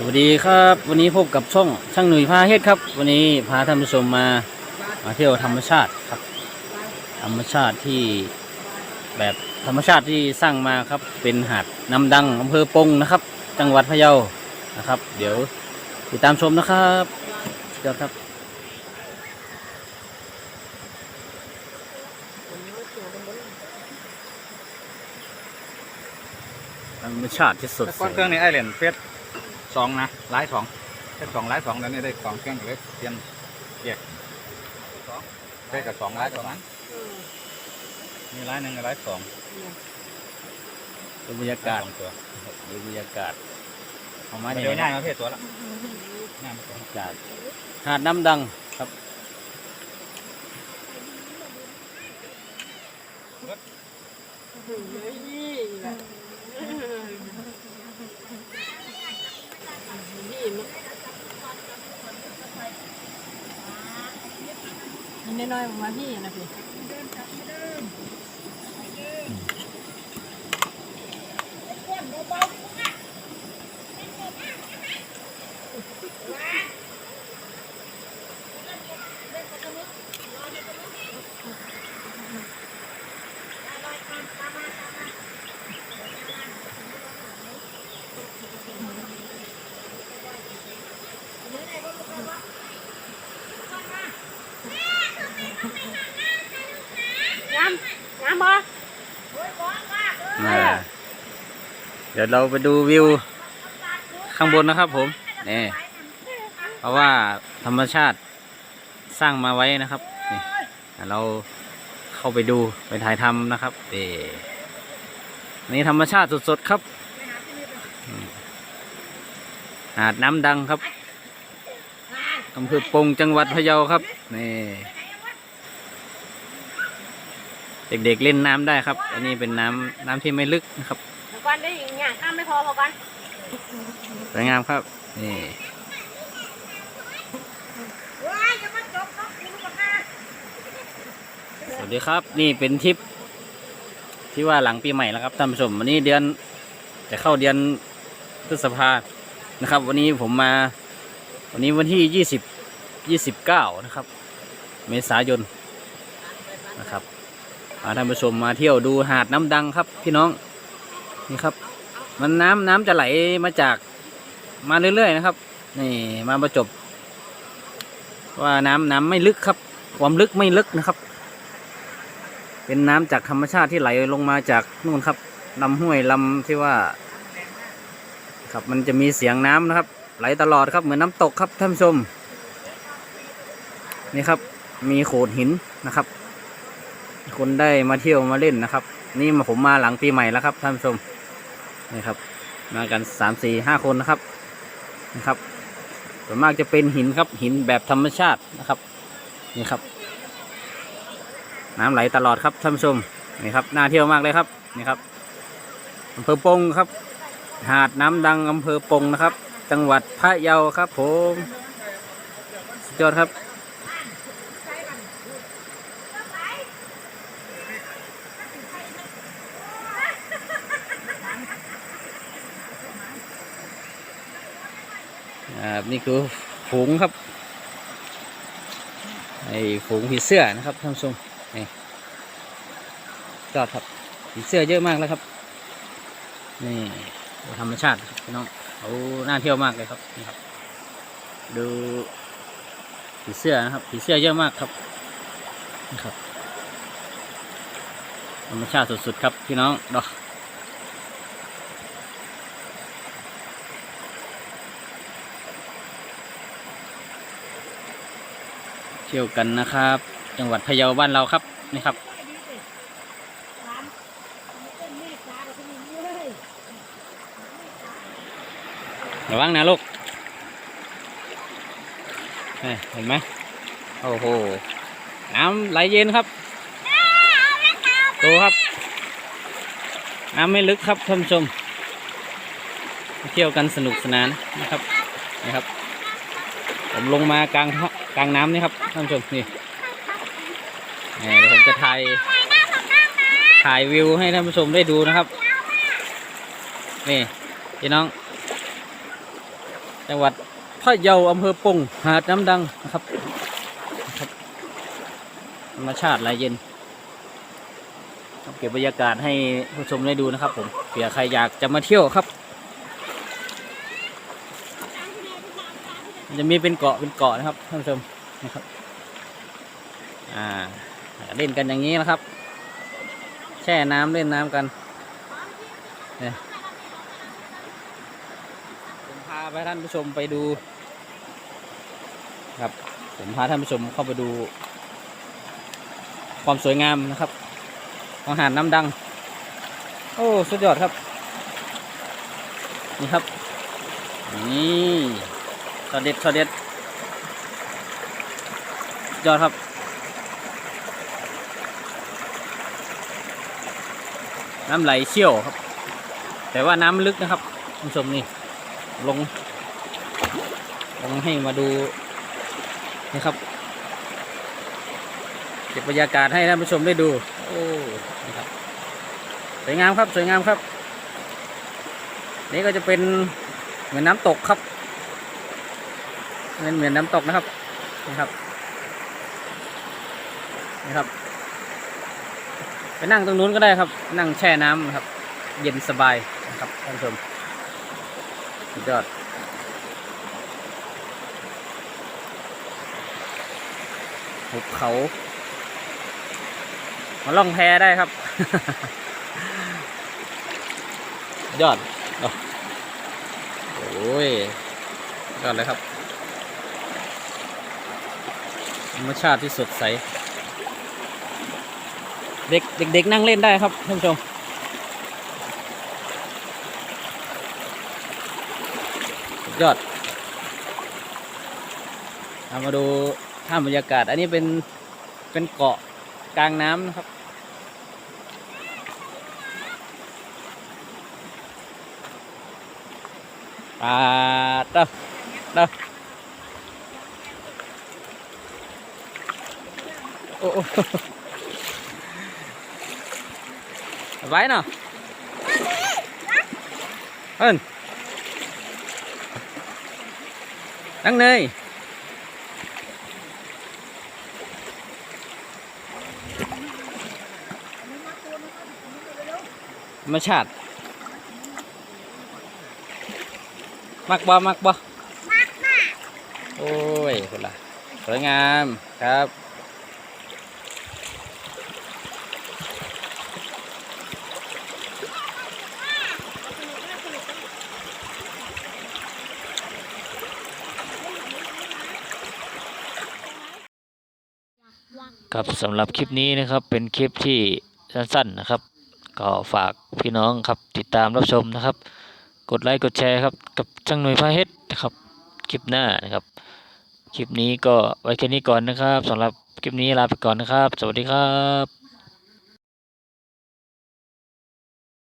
สวัสดีครับ วันนี้พบกับช่องช่างหนุ่ยพาเฮ็ดครับ วันนี้พาท่านผู้ชมมามาเที่ยวธรรมชาติครับ ธรรมชาติที่แบบธรรมชาติที่สร้างมาครับ เป็นหาดน้ำดังอำเภอปงนะครับ จังหวัดพะเยานะครับ เดี๋ยวติดตามชมนะครับเดี๋ยวครับธรรมชาติที่สดใสก้อนเครื่องนี้ไอเหรียญเฟส สองนะไลท์สองเฟสสองไลท์สองแล้วนี่ได้สองเครื่องเลยเปลี่ยนแยกสองเฟสกับสองไลท์สองนั้นมีไลท์หนึ่งกับไลท์สองดูบรรยากาศสองตัวดูบรรยากาศเอามามาเนี่เดี๋ยวง่ายมาเพศตัวละง่ายมาตัวบรรยากาศหาดน้ำดังครับ นี่น้อยๆมาพี่นะพี่งา มงามบ่มาเดี๋ยวเราไปดูวิวข้างบนนะครับผมนี่เพราะว่าธรรมชาติสร้างมาไว้นะครับนี่เราเข้าไปดูไปถ่ายทำนะครับนี่นี่ธรรมชาติสดๆครับหาดน้ำดังครับอำเภอปงจังหวัดพะเยาครับนี่ เด็กๆเล่นน้ำได้ครับ อันนี้เป็นน้ำน้ำที่ไม่ลึกนะครับเดี๋ยวก่อนได้อีกอย่างข้ามไม่พอพอกันสวยงามครับนี่ว้ายจะมาจบเนาะคุณลูกค้าสวัสดีครับ นี่เป็นทริปที่ว่าหลังปีใหม่แล้วครับท่านผู้ชม วันนี้เดือนจะเข้าเดือนพฤษภานะครับ วันนี้ผมมา วันนี้วันที่ยี่สิบยี่สิบเก้านะครับ เมษายนนะครับ พาท่านผู้ชมมาเที่ยวดูหาดน้ำดังครับ พี่น้องนี่ครับ มันน้ำน้ำจะไหลมาจากมาเรื่อยๆนะครับ นี่มาประจบ ว่าน้ำน้ำไม่ลึกครับ ความลึกไม่ลึกนะครับ เป็นน้ำจากธรรมชาติที่ไหลลงมาจากนู่นครับลำห้วยลำที่ว่า ครับมันจะมีเสียงน้ำนะครับ ไหลตลอดครับเหมือนน้ำตกครับท่านผู้ชมนี่ครับ มีโขดหินนะครับ คนได้มาเที่ยวมาเล่นนะครับ นี่มาผมมาหลังปีใหม่แล้วครับท่านผู้ชมนี่ครับ มากันสามสี่ห้าคนนะครับนะครับส่วนมากจะเป็นหินครับหินแบบธรรมชาตินะครับนี่ครับ น้ำไหลตลอดครับท่านผู้ชมนี่ครับน่าเที่ยวมากเลยครับนี่ครับอำเภอปงครับ หาดน้ำดังอำเภอปงนะครับ จังหวัดพะเยาครับ ผมสุดยอดครับ นี่คือฝูงครับไอ้ฝูงผีเสื้อนะครับท่านผู้ชมนี่ยอดครับผีเสื้อเยอะมากแล้วครับ นี่ธรรมชาติพี่น้องเขาน่าเที่ยวมากเลยครับนี่ครับ ดูผีเสื้อนะครับผีเสื้อเยอะมากครับนี่ครับธรรมชาติสุดๆครับพี่น้องดอก เที่ยวกันนะครับ จังหวัดพะเยาบ้านเราครับนี่ครับระวังนะลูกเห็นไหมโอ้โหน้ำไหลเย็นครับดูครับ น้ำไม่ลึกครับท่านผู้ชม เที่ยวกันสนุกสนานนะครับนี่ครับ ผมลงมากลางท่อ กลางน้ำนี่ครับท่านผู้ชมนี่นี่เดี๋ยวผมจะถ่ายถ่ายวิวให้ท่านผู้ชมได้ดูนะครับ นี่พี่น้อง จังหวัดพะเยาอำเภอปงหาดน้ำดังนะครับธรรมชาติไหลเย็นเก็บบรรยากาศให้ผู้ชมได้ดูนะครับผมเผื่อใครอยากจะมาเที่ยวครับ จะมีเป็นเกาะเป็นเกาะนะครับท่านผู้ชมนะครับอ่าเล่นกันอย่างนี้นะครับ แช่น้ำเล่นน้ำกันเนี่ยผมพาไปท่านผู้ชมไปดู ครับผมพาท่านผู้ชมเข้าไปดู ความสวยงามนะครับของหาดน้ำดัง โอ้สุดยอดครับ นี่ครับนี่ สอดเด็ดสอดเด็ดยอดครับน้ำไหลเชี่ยวครับ แต่ว่าน้ำลึกนะครับคุณผู้ชมนี่ลง ลงให้มาดูนี่ครับเก็บบรรยากาศให้ท่านผู้ชมได้ดู โอ้นี่ครับสวยงามครับสวยงามครับ นี่ก็จะเป็นเหมือนน้ำตกครับ เป็นเหมือนน้ำตกนะครับนี่ครับนี่ครับ ไปนั่งตรงนู้นก็ได้ครับ นั่งแช่น้ำนะครับ เย็นสบายนะครับท่านผู้ชมสุดยอดหุบเขามาล่องแพได้ครับ ยอด โอ้โอ้ยยอดเลยครับ ธรรมชาติที่สดใส เด็กเด็กๆนั่งเล่นได้ครับท่านผู้ชมยอดเอามาดูท่ามบรรยากาศ อันนี้เป็นเป็นเกาะกลางน้ำนะครับ ปลาเต้าเต้าโอ้โอ้ ไว้เนาะเอิ้นนั่งเนยธรรมชาติ มักบ่มั กบ่มักมากโอ้ยคนละสวยงามครับ ครับสำหรับคลิปนี้นะครับเป็นคลิปที่สั้นๆนะครับ ก็ฝากพี่น้องครับติดตามรับชมนะครับ กดไลค์กดแชร์ครับกับช่างหน่วยพาเฮ็ดนะครับคลิปหน้านะครับ คลิปนี้ก็ไว้แค่นี้ก่อนนะครับสำหรับคลิปนี้ลาไปก่อนนะครับ สวัสดีครับ